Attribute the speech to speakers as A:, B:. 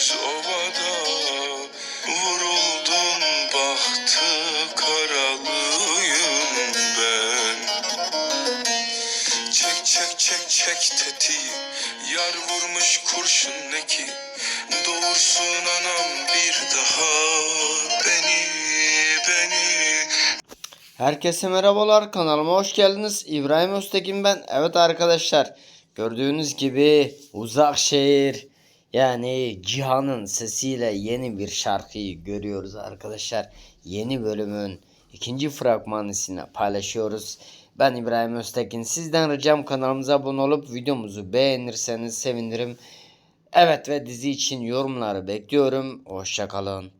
A: Deniz ovada vuruldum bahtı karalıyım ben Çek çek çek çek tetiği yar vurmuş kurşun neki Doğursun anam bir daha beni beni
B: Herkese merhabalar kanalıma hoş geldiniz. İbrahim Öztekin ben. Evet arkadaşlar gördüğünüz gibi uzak şehir yani Cihan'ın sesiyle yeni bir şarkıyı görüyoruz arkadaşlar. Yeni bölümün ikinci fragmanısını paylaşıyoruz. Ben İbrahim Öztekin. Sizden ricam kanalımıza abone olup videomuzu beğenirseniz sevinirim. Evet ve dizi için yorumları bekliyorum. Hoşçakalın.